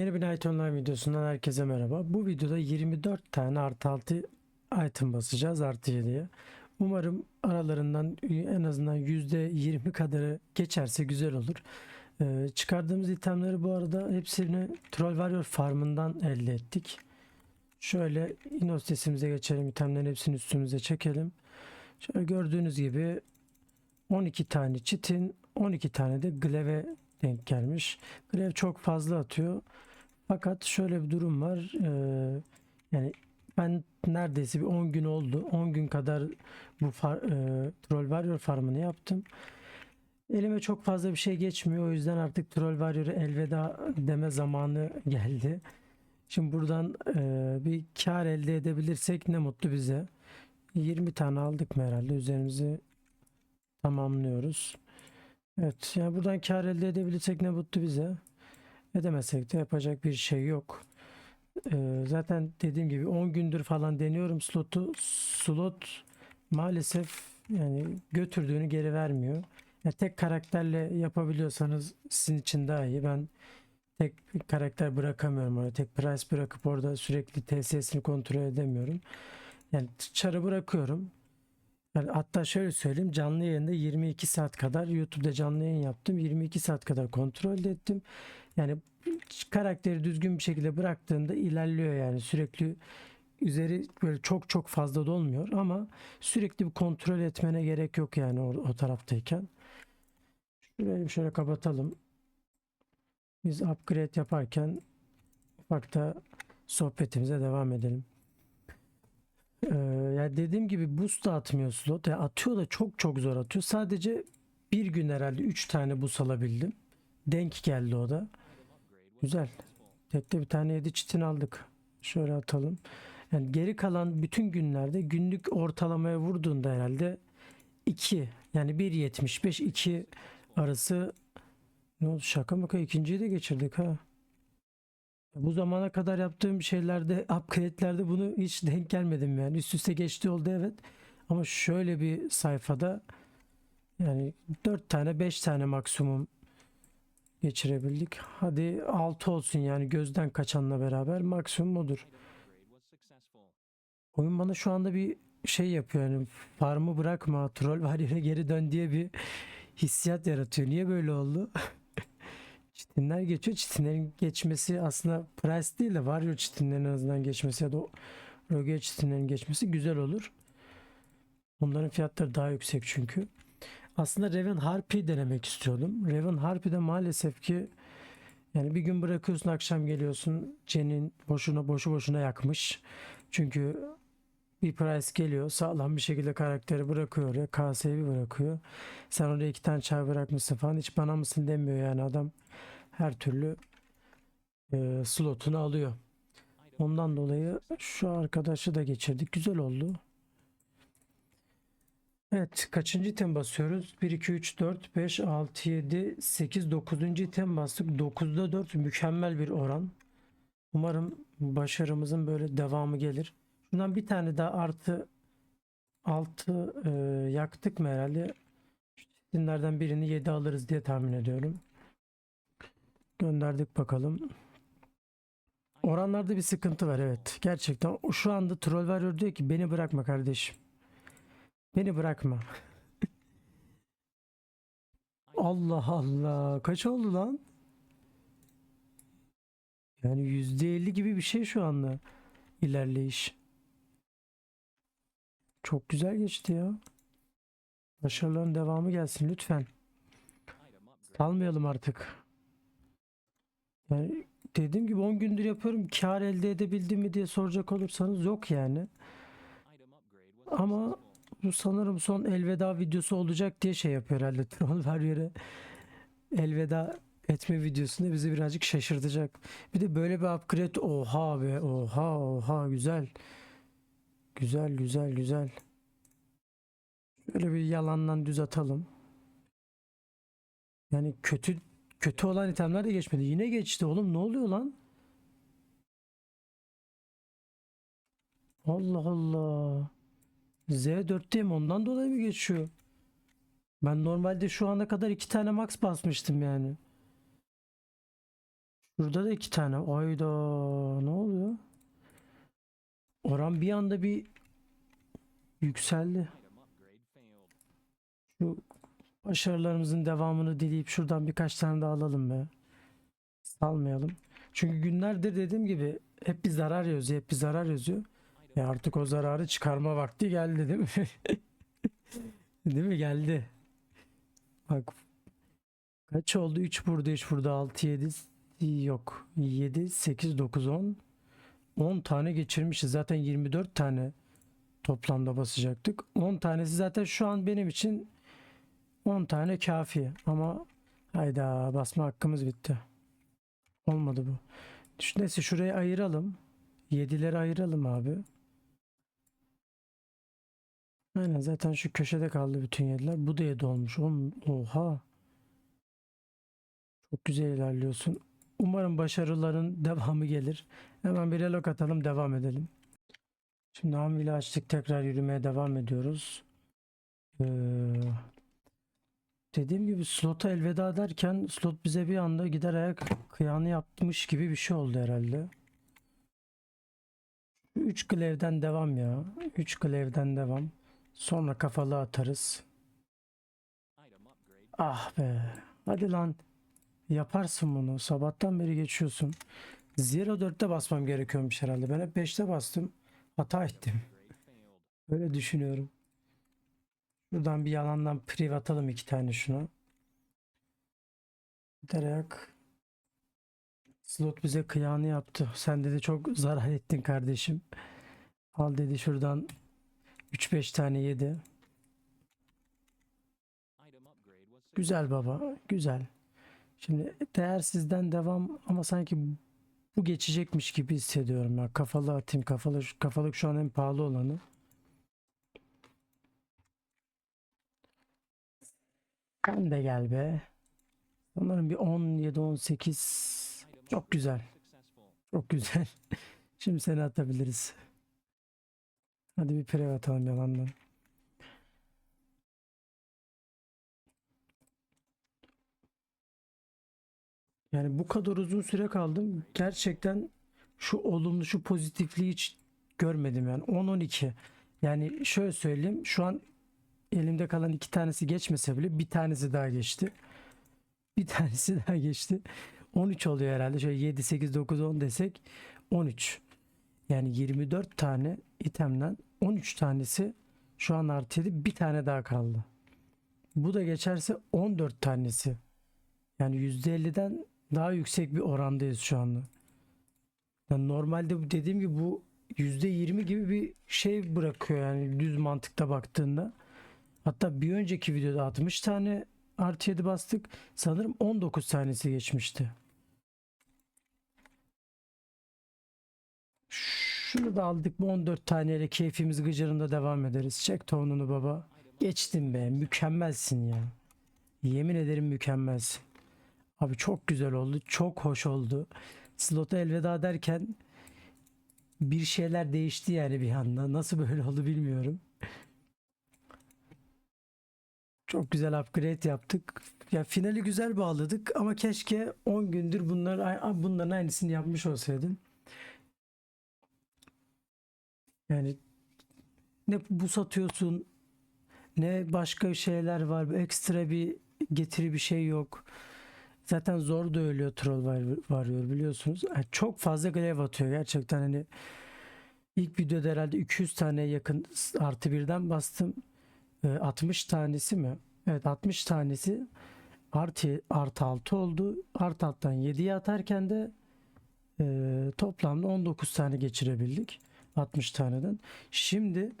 Yeni bir Night Online videosundan herkese merhaba. Bu videoda 24 tane artı 6 item basacağız artı 7'ye. Umarım aralarından en azından %20 kadarı geçerse güzel olur. Ee, çıkardığımız itemleri bu arada hepsini Troll Warrior farmından elde ettik. Şöyle Inos sesimize geçelim. itemlerin hepsini üstümüze çekelim. Şöyle gördüğünüz gibi 12 tane çitin 12 tane de gleve denk gelmiş. Grev çok fazla atıyor. Fakat şöyle bir durum var. Ee, yani ben neredeyse bir 10 gün oldu. 10 gün kadar bu far, e, Troll Warrior farmını yaptım. Elime çok fazla bir şey geçmiyor. O yüzden artık Troll Warrior'a elveda deme zamanı geldi. Şimdi buradan e, bir kar elde edebilirsek ne mutlu bize. 20 tane aldık mı herhalde üzerimizi tamamlıyoruz. Evet yani buradan kar elde edebilirsek ne mutlu bize. Edemezsek de yapacak bir şey yok. Ee, zaten dediğim gibi 10 gündür falan deniyorum slotu. Slot maalesef yani götürdüğünü geri vermiyor. Ya tek karakterle yapabiliyorsanız sizin için daha iyi. Ben tek karakter bırakamıyorum oraya. Tek price bırakıp orada sürekli TSS'ini kontrol edemiyorum. Yani çarı bırakıyorum. Yani hatta şöyle söyleyeyim canlı yayında 22 saat kadar YouTube'da canlı yayın yaptım. 22 saat kadar kontrol ettim. Yani karakteri düzgün bir şekilde bıraktığında ilerliyor yani sürekli üzeri böyle çok çok fazla da olmuyor ama sürekli bir kontrol etmene gerek yok yani o, o taraftayken. Şurayı şöyle kapatalım. Biz upgrade yaparken ufakta sohbetimize devam edelim. Ee, ya dediğim gibi boost da atmıyor slot. Ya atıyor da çok çok zor atıyor. Sadece bir gün herhalde 3 tane boost alabildim. Denk geldi o da. Güzel. Tekte bir tane 7 çitin aldık. Şöyle atalım. Yani geri kalan bütün günlerde günlük ortalamaya vurduğunda herhalde 2 yani 1.75 2 arası ne oldu şaka maka ikinciyi de geçirdik ha. Bu zamana kadar yaptığım şeylerde, upgrade'lerde bunu hiç denk gelmedim yani. Üst üste geçti oldu evet. Ama şöyle bir sayfada yani 4 tane 5 tane maksimum geçirebildik. Hadi 6 olsun yani gözden kaçanla beraber maksimum odur. Oyun bana şu anda bir şey yapıyor yani farmı bırakma troll var yere geri dön diye bir hissiyat yaratıyor. Niye böyle oldu? Çitinler geçiyor. Çitinlerin geçmesi aslında price değil de Warrior çitinlerin en azından geçmesi ya da Rogue çitinlerin geçmesi güzel olur. Onların fiyatları daha yüksek çünkü. Aslında Raven Harpy denemek istiyordum. Raven Harpy'de maalesef ki yani bir gün bırakıyorsun akşam geliyorsun Jen'in boşuna boşu boşuna yakmış. Çünkü bir price geliyor sağlam bir şekilde karakteri bırakıyor ya KS'yi bırakıyor. Sen oraya iki tane çay bırakmışsın falan hiç bana mısın demiyor yani adam her türlü e, slotunu alıyor. Ondan dolayı şu arkadaşı da geçirdik. Güzel oldu. Evet kaçıncı item basıyoruz? 1, 2, 3, 4, 5, 6, 7, 8, 9. item bastık. 9'da 4 mükemmel bir oran. Umarım başarımızın böyle devamı gelir. Şundan bir tane daha artı 6 e, yaktık mı herhalde? Dinlerden birini 7 alırız diye tahmin ediyorum. Gönderdik bakalım. Oranlarda bir sıkıntı var evet. Gerçekten şu anda Troll Warrior diyor ki beni bırakma kardeşim. Beni bırakma. Allah Allah. Kaç oldu lan? Yani %50 gibi bir şey şu anda ilerleyiş. Çok güzel geçti ya. Başarıların devamı gelsin lütfen. Kalmayalım artık. Yani dediğim gibi 10 gündür yapıyorum. Kar elde edebildim mi diye soracak olursanız yok yani. Ama bu sanırım son elveda videosu olacak diye şey yapıyor herhalde. Troll Warrior'e elveda etme videosunda bizi birazcık şaşırtacak. Bir de böyle bir upgrade oha be oha oha güzel. Güzel güzel güzel. Şöyle bir yalandan düz atalım. Yani kötü kötü olan itemler de geçmedi. Yine geçti oğlum ne oluyor lan? Allah Allah. Z4'teyim ondan dolayı mı geçiyor? Ben normalde şu ana kadar iki tane max basmıştım yani. Burada da iki tane. Ayda ne oluyor? Oran bir anda bir yükseldi. Şu başarılarımızın devamını dileyip şuradan birkaç tane daha alalım be. Salmayalım. Çünkü günlerdir dediğim gibi hep bir zarar yazıyor, hep bir zarar yazıyor. Ya artık o zararı çıkarma vakti geldi değil mi? değil mi? Geldi. Bak kaç oldu? 3 burada, 3 burada, 6, 7 yok. 7, 8, 9, 10. 10 tane geçirmişiz. Zaten 24 tane toplamda basacaktık. 10 tanesi zaten şu an benim için 10 tane kafi. Ama hayda basma hakkımız bitti. Olmadı bu. Neyse şuraya ayıralım. 7'leri ayıralım abi. Aynen zaten şu köşede kaldı bütün yediler. Bu da 7 olmuş. Oha. Çok güzel ilerliyorsun. Umarım başarıların devamı gelir. Hemen bir relok atalım devam edelim. Şimdi hamile açtık tekrar yürümeye devam ediyoruz. Ee, dediğim gibi slota elveda derken slot bize bir anda gider ayak kıyağını yapmış gibi bir şey oldu herhalde. 3 glevden devam ya. 3 glevden devam. Sonra kafalı atarız. Ah be. Hadi lan. Yaparsın bunu. Sabahtan beri geçiyorsun. Zero 4'te basmam gerekiyormuş herhalde. Ben hep 5'te bastım. Hata ettim. Öyle düşünüyorum. Buradan bir yalandan priv atalım iki tane şuna. Derayak. Slot bize kıyağını yaptı. Sen dedi çok zarar ettin kardeşim. Al dedi şuradan 3-5 tane yedi. Güzel baba, güzel. Şimdi değersizden devam ama sanki bu geçecekmiş gibi hissediyorum ya. Kafalı atayım, kafalı kafalık şu an en pahalı olanı. Sen de gel be. Sanırım bir 17 18 çok güzel. Çok güzel. Şimdi seni atabiliriz. Hadi bir prev atalım yalandan. Yani bu kadar uzun süre kaldım. Gerçekten şu olumlu, şu pozitifliği hiç görmedim yani. 10-12. Yani şöyle söyleyeyim. Şu an elimde kalan iki tanesi geçmese bile bir tanesi daha geçti. Bir tanesi daha geçti. 13 oluyor herhalde. Şöyle 7, 8, 9, 10 desek 13. Yani 24 tane itemden 13 tanesi şu an artı 7 bir tane daha kaldı. Bu da geçerse 14 tanesi. Yani %50'den daha yüksek bir orandayız şu anda. Yani normalde dediğim gibi bu %20 gibi bir şey bırakıyor yani düz mantıkta baktığında. Hatta bir önceki videoda 60 tane artı 7 bastık. Sanırım 19 tanesi geçmişti. Şunu da aldık bu 14 taneyle keyfimiz gıcırında devam ederiz. Çek tonunu baba. Geçtin be mükemmelsin ya. Yemin ederim mükemmelsin. Abi çok güzel oldu. Çok hoş oldu. Slota elveda derken bir şeyler değişti yani bir anda. Nasıl böyle oldu bilmiyorum. Çok güzel upgrade yaptık. Ya finali güzel bağladık ama keşke 10 gündür bunlar bunların aynısını yapmış olsaydın. Yani ne bu satıyorsun ne başka şeyler var. Ekstra bir getiri bir şey yok. Zaten zor da ölüyor troll var, varıyor biliyorsunuz. Yani çok fazla grev atıyor gerçekten hani ilk videoda herhalde 200 tane yakın artı birden bastım. Ee, 60 tanesi mi? Evet 60 tanesi artı artı 6 oldu. Artı alttan 7'ye atarken de e, toplamda 19 tane geçirebildik. 60 taneden. Şimdi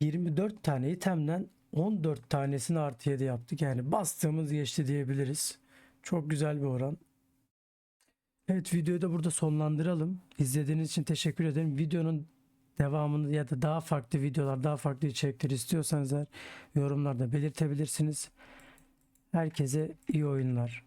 24 tane itemden 14 tanesini artı 7 yaptık. Yani bastığımız geçti diyebiliriz. Çok güzel bir oran. Evet videoyu da burada sonlandıralım. İzlediğiniz için teşekkür ederim. Videonun devamını ya da daha farklı videolar, daha farklı içerikler istiyorsanız eğer yorumlarda belirtebilirsiniz. Herkese iyi oyunlar.